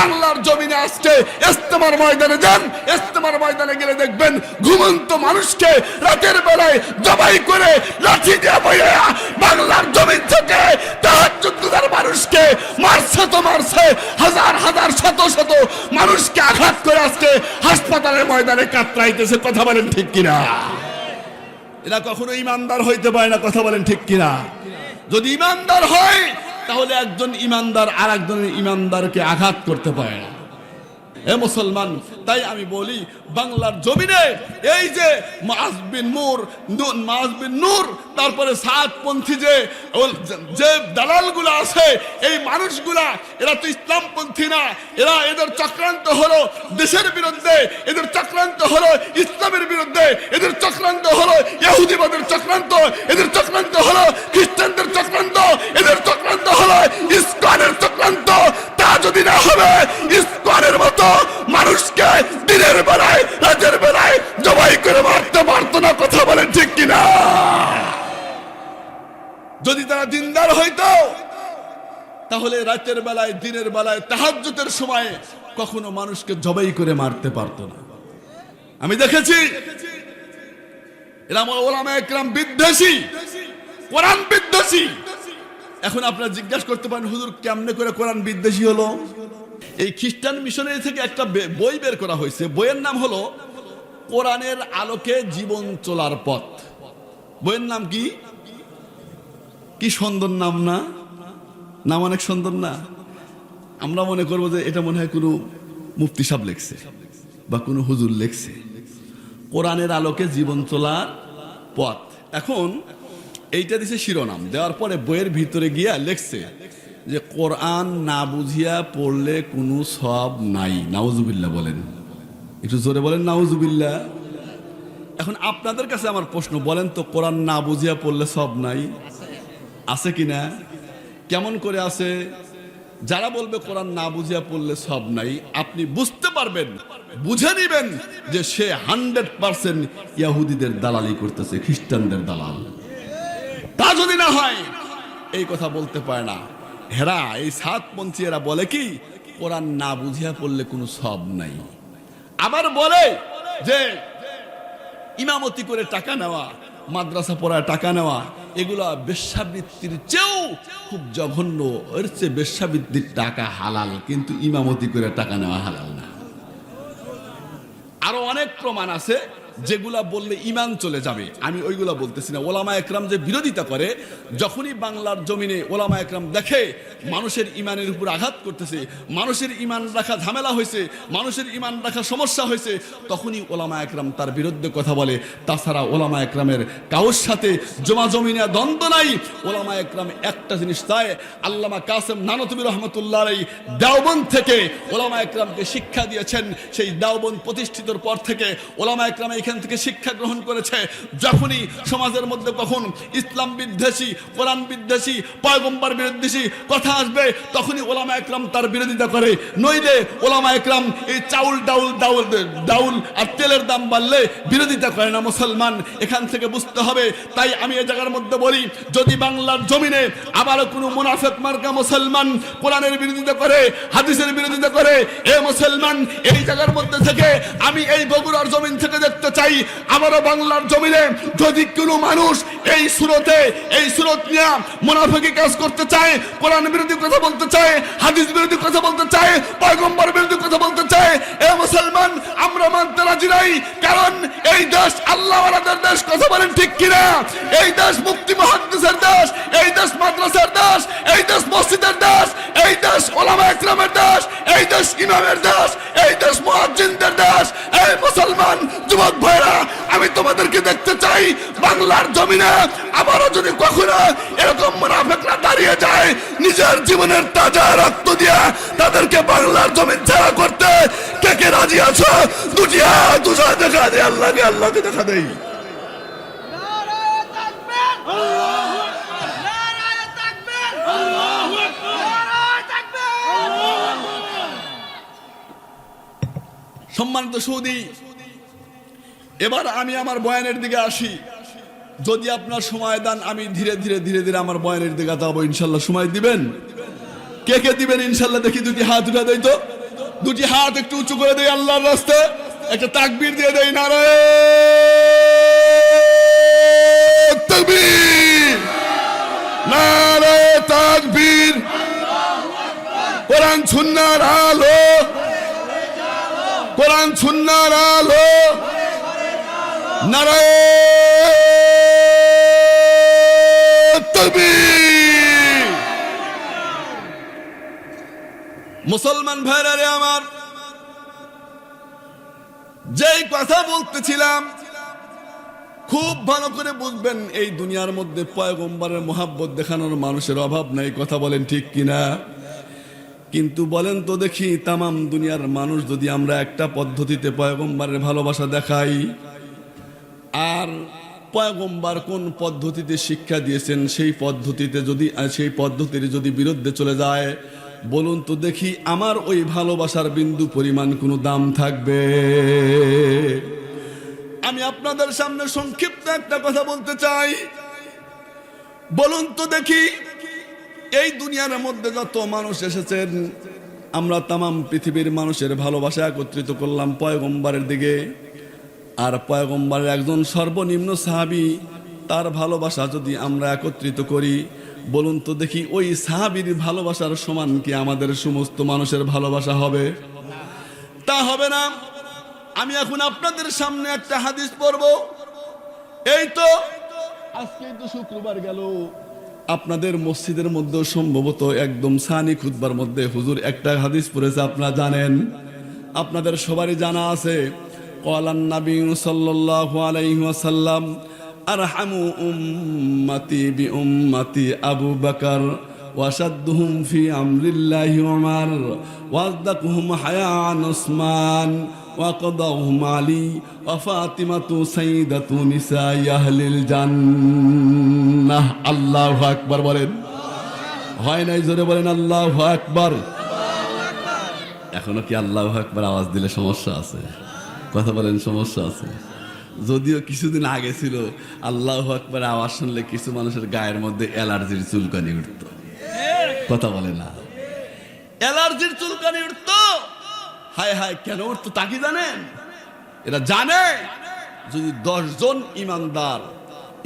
বাংলার জমিনে আজকে ইস্তেমার ময়দানে যান, ইস্তেমার ময়দানে গেলে দেখবেন ঘুমন্ত মানুষকে রাতের বেলায় জবাই করে লাঠি দিয়ে বইয়া বাংলার জমিন থেকে তাহাজ্জুদগুজার মানুষকে মারছে তো মারছে, হাজার হাজার, শত শত মানুষকে আঘাত করে আজকে হাসপাতালের ময়দানে কাতরাইতেছে। কথা বলেন ঠিক কিনা? এরা কখনো ইমানদার হইতে পারে না, কথা বলেন ঠিক কিনা? যদি ইমানদার হয় তাহলে একজন ইমানদার আর একজনের ইমানদারকে আঘাত করতে পারে না। এ মুসলমান, তাই আমি বলি, বাংলার জমিনে এই যে মাস বিন নূর নূর, মাস বিন নূর, তারপরে সাতপন্থী যে যে দালালগুলো আছে, এই মানুষগুলা, এরা তো ইসলামপন্থী না, এরা এদের চক্রান্ত হলো দেশের বিরুদ্ধে, এদের চক্রান্ত হলো ইসলামের বিরুদ্ধে, এদের চক্রান্ত হলো ইহুদিবাদের চক্রান্ত, এদের চক্রান্ত হলো খ্রিস্টানদের চক্রান্ত, এদের চক্রান্ত হলো ইস্কনের চক্রান্ত, তা যদি না হবে, ইস্কনের মতো মানুষকে দিনের বেলায়, রাতের বেলায় জবাই করে মারতে পারতো না, কথা বলেন ঠিক কিনা? যদি তারা দিনদার হইতো, তাহলে রাতের বেলায়, দিনের বেলায়, তাহাজ্জুদের সময় কখনো মানুষকে জবাই করে মারতে পারতো না। আমি দেখেছি, এরা ওলামা একরাম বিদ্বেষী, কোরআন বিদ্বেষী এখন আপনারা জিজ্ঞাসা করতে পারেন, হুজুর, কেমনে করে কোরআন বিদ্বেষী হলো? এই খ্রিস্টান মিশনারি থেকে একটা বই বের করা হয়েছে। বইয়ের নাম হলো, কোরআনের আলোকে জীবন চলার পথ। বইয়ের নাম কি? কি সুন্দর নাম না? নাম অনেক সুন্দর না? আমরা মনে করব যে এটা মনে হয় কোনো মুফতি সাহেব লেখছে বা কোনো হুজুর লেখছে। কোরআনের আলোকে জীবন চলার পথ। এখন এইটা দিছে শিরোনাম। দেওয়ার পরে বইয়ের ভিতরে গিয়া লেখছে যে, কোরআন না বুঝিয়া পড়লে কোনো সব নাই। নাউজুবিল্লাহ বলেন। একটু জোরে বলেন, নাউজুবিল্লাহ। এখন আপনাদের কাছে আমার প্রশ্ন, বলেন তো, কোরআন না বুঝিয়া পড়লে সব নাই? আছে কি না? কেমন করে আছে? যারা বলবে, কোরআন না বুঝিয়া পড়লে সব নাই, আপনি বুঝতে পারবেন, বুঝে নিবেন যে সে হান্ড্রেড পার্সেন্ট ইয়াহুদিদের দালালি করতেছে, খ্রিস্টানদের দালাল। তা যদি না হয়, এই কথা বলতে পারে না। হেরা, এই সাতপন্থী এরা বলে কি, কোরআন না বুঝিয়া পড়লে কোনো সব নাই। আবার বলে যে, ইমামতি করে টাকা নেওয়া, মাদ্রাসা পড়ায় টাকা নেওয়া, এগুলা বেশ্যাবৃত্তির চেয়েও খুব জঘন্য, এর চেয়ে বেশ্যাবৃত্তির টাকা হালাল, কিন্তু ইমামতি করে টাকা নেওয়া হালাল না। আরও অনেক প্রমাণ আছে। যেগুলা বললে ইমান চলে যাবে, আমি ওইগুলা বলতেছি না। ওলামা একরাম যে বিরোধিতা করে, যখনই বাংলার জমিনে ওলামা একরাম দেখে মানুষের ইমানের উপর আঘাত করতেছে, মানুষের ইমান রাখা ঝামেলা হয়েছে, মানুষের ইমান রাখা সমস্যা হয়েছে, তখনই ওলামা একরাম তার বিরুদ্ধে কথা বলে। তাছাড়া ওলামা একরামের কাউর সাথে জমা জমিনে দ্বন্দ্ব নাই। ওলামা একরাম একটা জিনিস চায়, আল্লামা কাসেম নানতবী রহমতুল্লাহ এই দেওবন্দ থেকে ওলামা একরামকে শিক্ষা দিয়েছেন। সেই দেওবন প্রতিষ্ঠিতর পর থেকে ওলামা একরাম এখান থেকে শিক্ষা গ্রহণ করেছে। যখনই সমাজের মধ্যে কখন ইসলাম বিদ্বেষী, কোরআন বিদ্বেষী, পয়গম্বর বিরোধী কথা আসবে, তখনই ওলামা একরাম তার বিরোধিতা করে। নইলে ওলামা একরাম এই চাউল, ডাউল ডাউল ডাউল আর তেলের দাম বাড়লে বিরোধিতা করে না মুসলমান। এখান থেকে বুঝতে হবে, তাই আমি এই জায়গার মধ্যে বলি, যদি বাংলার জমিনে আবারও কোনো মুনাফেক মার্কা মুসলমান কোরআনের বিরোধিতা করে, হাদিসের বিরোধিতা করে, এ মুসলমান এই জায়গার মধ্যে থেকে আমি এই বগুড়ার জমিন থেকে দেখতে চাই আবারও বাংলার জমিনে যদি কোনো মানুষ এই সুরতে, এই সুরত নিয়ে মুনাফিকি কাজ করতে চায়, কোরআন বিরোধী কথা বলতে চায়, হাদিস বিরোধী কথা বলতে চায়, পয়গম্বর রাজি নাই, কারণ এই দেশ আল্লাহ দেশ, কথা বলেন ঠিক কিনা? এই দেশ মুক্তি মহাদ্দেশের দেশ, এই দেশ মাদ্রাসার দেশ, এই দেশ মসজিদের দেশ, এই দেশ ওলামা একরামের দেশ, এই দেশ ইমামের দেশ, এই দেশ মুয়াজ্জিনদের দেশ। এই মুসলমান যুবক ভাইরা, আমি তোমাদেরকে দেখতে চাই, বাংলার জমিনে আবারও যদি কখনো এরকম মুনাফেকরা দাঁড়িয়ে যায়, নিজের জীবনের তাজা রক্ত দিয়া তাদেরকে বাংলার জমিন ছাড়া করতে কে কে রাজি আছো? দুটি হাত দুজা দেখা দেয় আল্লাহকে আল্লাহকে দেখা তাকবীর সম্মানিত সৌদি, এবার আমি আমার বয়ানের দিকে আসি। যদি আপনার সময় দেন, আমি ধীরে ধীরে ধীরে ধীরে আমার বয়ানের দিকে যাব, ইনশাল্লাহ। সময় দিবেন? কে কে দিবেন, ইনশাল্লাহ, দেখি দুটি হাত উঠা দেয় তো। দুটি হাত একটু উঁচু করে দেয় আল্লাহর রাস্তায় একটা তাকবীর দিয়ে দেয় নারায় তাকবীর। নারায় তাকবীর। কোরআন সুন্নার আলো। কোরআন সুন্নার আলো। নারায় তাকবীর। মুসলমান ভাইরা রে আমার, যেই কথা বলতেছিলাম, খুব ভালো করে বুঝবেন এই দুনিয়ার মধ্যে পয়গম্বরের মোহাব্বত দেখানোর মানুষের অভাব নাই, কথা বলেন ঠিক কিনা? কিন্তু বলেন তো দেখি, তামাম দুনিয়ার মানুষ যদি আমরা একটা পদ্ধতিতে পয়গম্বরের ভালোবাসা দেখাই, আর পয়গম্বর কোন পদ্ধতিতে শিক্ষা দিয়েছেন, সেই পদ্ধতিতে যদি, সেই পদ্ধতির যদি বিরুদ্ধে চলে যায় বলুন তো দেখি, আমার ওই ভালোবাসার বিন্দু পরিমাণ কোনো দাম থাকবে? আমি আপনাদের সামনে সংক্ষিপ্ত একটা কথা বলতে চাই। বলুন তো দেখি, এই দুনিয়ার মধ্যে যত মানুষ এসেছেন, আমরা তামাম পৃথিবীর মানুষের ভালোবাসা একত্রিত করলাম পয়গম্বরের দিকে। আর পয়গম্বারের একজন সর্বনিম্ন সাহাবি তার ভালোবাসা যদি আমরা একত্রিত করি, বলুন তো দেখি ওই সাহাবির ভালোবাসার সমান কি আমাদের সমস্ত মানুষের ভালোবাসা হবে? তা হবে না। আমি এখন আপনাদের সামনে একটা হাদিস পড়ব। এই তো আজকে তো শুক্রবার গেল। আপনাদের মসজিদের মধ্যে সম্ভবত একদম সানি খুতবার মধ্যে হুজুর একটা হাদিস পড়েছে, আপনারা জানেন? আপনাদের সবারই জানা আছে, কলান নবী সাল্লাল্লাহু আলাইহি ওয়াসাল্লাম আরহামু উম্মতি বি উম্মতি আবু বাকার ওয়াসাদ্দুহুম ফি আমরিল্লাহি উমার ওয়াজদাকুহুম হায়ান ওসমান ওয়াকদাহুম আলী ওয়াফাতিমাতু সাইদাতু নিসা ইয়াহলিল জান্নাহ। আল্লাহু আকবার বলেন। হয় নাই জোরে বলেন আল্লাহু আকবার। এখনও কি আল্লাহু আকবার আওয়াজ দিলে সমস্যা আছে? কথা বলেন সমস্যা আছে। যদিও কিছুদিন আগে ছিল, আল্লাহ আকবার আওয়াজ শুনলে কিছু মানুষের গায়ের মধ্যে অ্যালার্জির চুলকানি উঠতো। কথা বলে না। অ্যালার্জির চুলকানি উঠতো? হায় হায়, কেন উঠতো তা কি জানেন? এরা জানে। যদি দশজন ইমানদার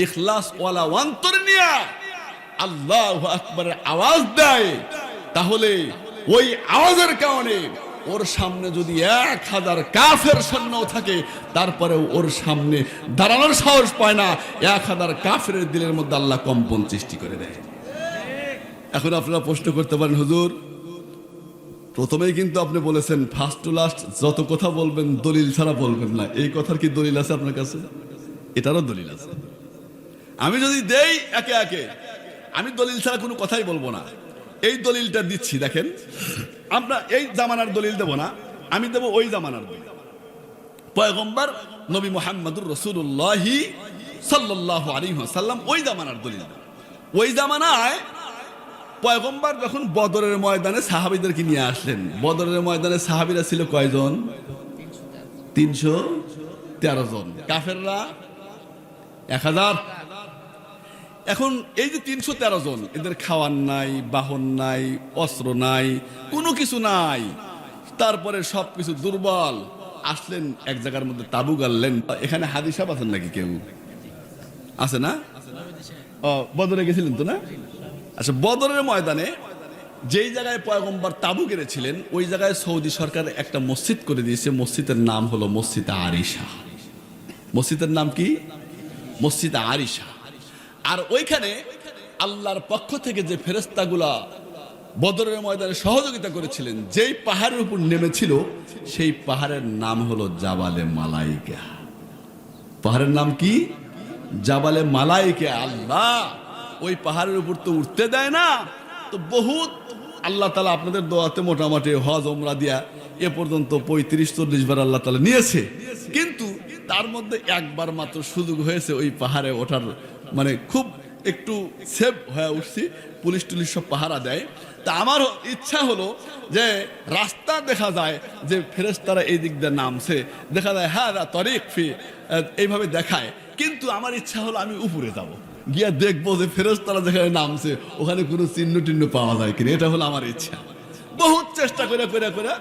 ইখলাস ওয়ালা অন্তর নিয়ে আল্লাহ আকবরের আওয়াজ দেয়, তাহলে ওই আওয়াজের কারণে ওর সামনে যদি এক হাজার কাফের সৈন্য থাকে তারপরে ওর সামনে দাঁড়ানোর সাহস পায় না। এক হাজার কাফের দিলের মধ্যে আল্লাহ কম্পন সৃষ্টি করে দেয়। এখন আপনারা প্রশ্ন করতে পারেন, হুজুর, প্রথমেই কিন্তু আপনি বলেছেন ফার্স্ট টু লাস্ট যত কথা বলবেন, দলিল ছাড়া বলবেন না। এই কথার কি দলিল আছে আপনার কাছে? এটারও দলিল আছে। আমি যদি দেই একে একে, আমি দলিল ছাড়া কোনো কথাই বলব না। এই দলিলটা দিচ্ছি, দেখেন। আমরা এই জামানার দলিল দেব না, আমি দেব ওই জামানার দলিল। পয়গম্বর নবী মোহাম্মদুর রসুল্লাহি সাল্লাহ আলী সাল্লাম ওই জামানার দলিল। ওই জামানায় পয়গম্বর যখন বদরের ময়দানে সাহাবিদেরকে নিয়ে আসলেন, বদরের ময়দানে সাহাবিরা ছিল কয়জন? তিনশো তেরো জন। কাফেররা এক হাজার। এখন এই যে তিনশো তেরো জন, এদের খাওয়ার নাই, বাহন নাই, অস্ত্র নাই, কোনো কিছু নাই। তারপরে সব কিছু দুর্বল। আসলেন এক জায়গার মধ্যে তাবু গাললেন এখানে হাদিসাব আছেন নাকি কেউ? আছে না? ও, বদরে গেছিলেন তো না? আচ্ছা বদরের ময়দানে যেই জায়গায় পয়গম্বর তাবু গেড়েছিলেন, ওই জায়গায় সৌদি সরকার একটা মসজিদ করে দিয়েছে। মসজিদের নাম হলো মসজিদ আরিশা। মসজিদের নাম কি? মসজিদ আরিশা। আর ওইখানে আল্লাহর পক্ষ থেকে যে ফেরেস্তাগুলা বদরের ময়দানে সহযোগিতা করেছিলেন, যেই পাহাড়ের উপর নেমেছিল, সেই পাহাড়ের নাম হলো জাবালে মালাইকা। পাহাড়ের নাম কি? জাবালে মালাইকে, আল্লাহ! ওই পাহাড়ের উপর তো উঠতে দেয় না। তো বহুত আল্লাহ তালা আপনাদের দোয়াতে মোটামুটি হজ ওমরা দিয়া এ পর্যন্ত পঁয়ত্রিশ, চল্লিশ বার আল্লাহ তালা নিয়েছে। কিন্তু তার মধ্যে একবার মাত্র সুযোগ হয়েছে ওই পাহাড়ে ওঠার। মানে খুব একটু সেভ হয়ে উঠছি, পুলিশ টুলিশ সব পাহারা দেয়। তা আমার ইচ্ছা হলো যে রাস্তা দেখা যায় যে ফেরেস্তারা এই দিক দিয়ে নামছে। দেখা যায় হ্যাঁ তরিক ফি এইভাবে দেখায়। কিন্তু আমার ইচ্ছা হলো আমি উপরে যাব। গিয়া দেখব যে ফেরেস্তারা যেখানে নামছে, ওখানে কোনো চিহ্ন টিহ্ন পাওয়া যায় কিনা। এটা হলো আমার ইচ্ছা। বহুত চেষ্টা করে করে করে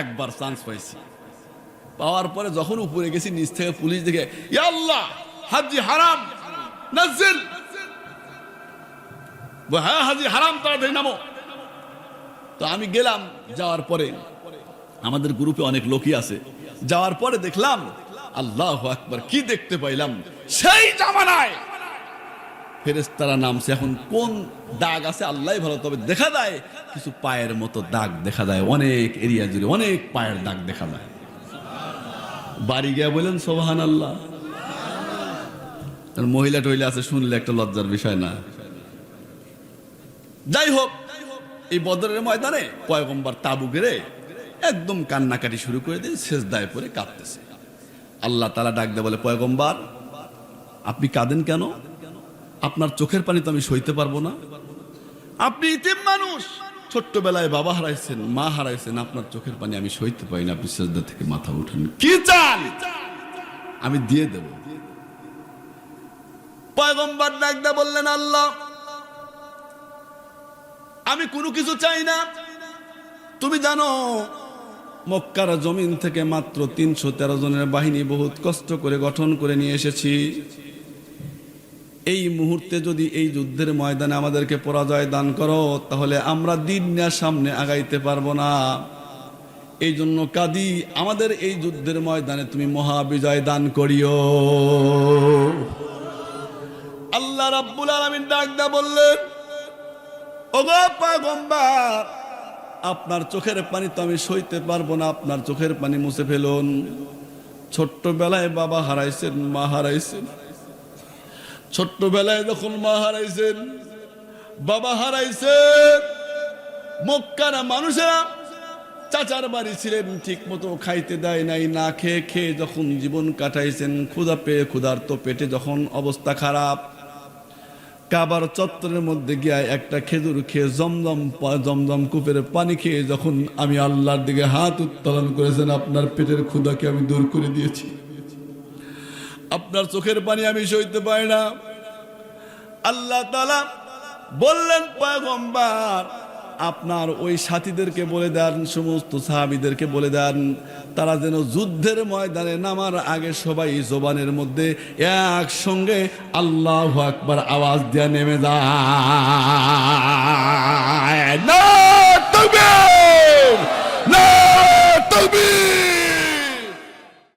একবার চান্স পাইছি। পাওয়ার পরে যখন উপরে গেছি, নিচ থেকে পুলিশ দেখে আল্লাহ, হাজি হারাম নাজিল হ্যাঁ হাজি, হারাম, তাড়াতাড়ি নামো। তো আমি গেলাম, যাওয়ার পরে আমাদের গ্রুপে অনেক লোকই আছে। যাওয়ার পরে দেখলাম, আল্লাহ আকবার, কি দেখতে পাইলাম? সেই জামানায়! ফেরেস্তারা নামছে। এখন কোন দাগ আছে আল্লাহ ভালো, তবে দেখা যায় কিছু পায়ের মতো দাগ দেখা যায়। অনেক এরিয়া জুড়ে অনেক পায়ের দাগ দেখা যায়। বাড়ি গিয়ে বললেন সোহান আল্লাহ মহিলা টহিলা আছে, শুনলে একটা লজ্জার বিষয় না। যাই হোক, এই বদরের ময়দানে পয়গম্বর তাবু গেড়ে একদম কান্নাকাটি শুরু করে দিয়ে শেষ দায় পরে কাঁদতেছে। আল্লাহ তালা ডাক দেয় বলে, পয়গম্বর, আপনি কাঁদেন কেন? আপনার চোখের পানি তো আমি সইতে পারব না। আপনি ইতিম মানুষ ছোট্টবেলায় বাবা হারাইছেন, মা হারাইছেন, আপনার চোখের পানি আমি সইতে পারি না, আপনি সেজদা থেকে মাথা উঠান। কি চান? আমি দিয়ে দেব। পয়গম্বর ডাক দেয় বললেন, আল্লাহ, আমি কোনো কিছু চাই না। তুমি জানো, মক্কার জমিন থেকে মাত্র তিনশো তেরো জনের বাহিনী বহুত কষ্ট করে গঠন করে নিয়ে এসেছি। এই মুহূর্তে যদি এই যুদ্ধের ময়দানে আমাদেরকে পরাজয় দান করো, তাহলে আমরা দিন নেওয়ার সামনে আগাইতে পারব না। এই জন্য কাদি, আমাদের এই যুদ্ধের ময়দানে তুমি মহাবিজয় দান করিও। আল্লাহ রাব্বুল আলামিন ডাক দা বললেন, ওগো পয়গম্বর, আপনার চোখের পানি তো আমি সইতে পারব না, আপনার চোখের পানি মুছে ফেলুন। ছোট্টবেলায় বাবা হারাইছেন, মা হারাইছেন। ছোট্টবেলায় যখন মা হারাইছেন, বাবা হারাইছেন, মক্কার মানুষেরা চাচার বাড়ি ছিলেন ঠিক মতো খাইতে দেয় নাই, না খেয়ে খেয়ে যখন জীবন কাটাইছেন, ক্ষুধা পেয়ে ক্ষুধার্ত পেটে যখন অবস্থা খারাপ, কাবার চত্বরের মধ্যে গিয়ে একটা খেজুর খেয়ে জমজম পা- জমজম কূপের পানি খেয়ে যখন আমি আল্লাহর দিকে হাত উত্তোলন করেছেন, আপনার পেটের ক্ষুধাকে আমি দূর করে দিয়েছি। আপনার চোখের পানি আমি সইতে পারি না আল্লাহ তালা বললেন, পয়গম্বর, আপনার ওই সাথীদেরকে বলে দেন, সমস্ত সাহাবিদেরকে বলে দেন, তারা যেন যুদ্ধের ময়দানে নামার আগে সবাই জবানের মধ্যে একসঙ্গে আল্লাহ আকবার আওয়াজ দিয়ে নেমে যায় না, তাকবীর! না, তাকবীর!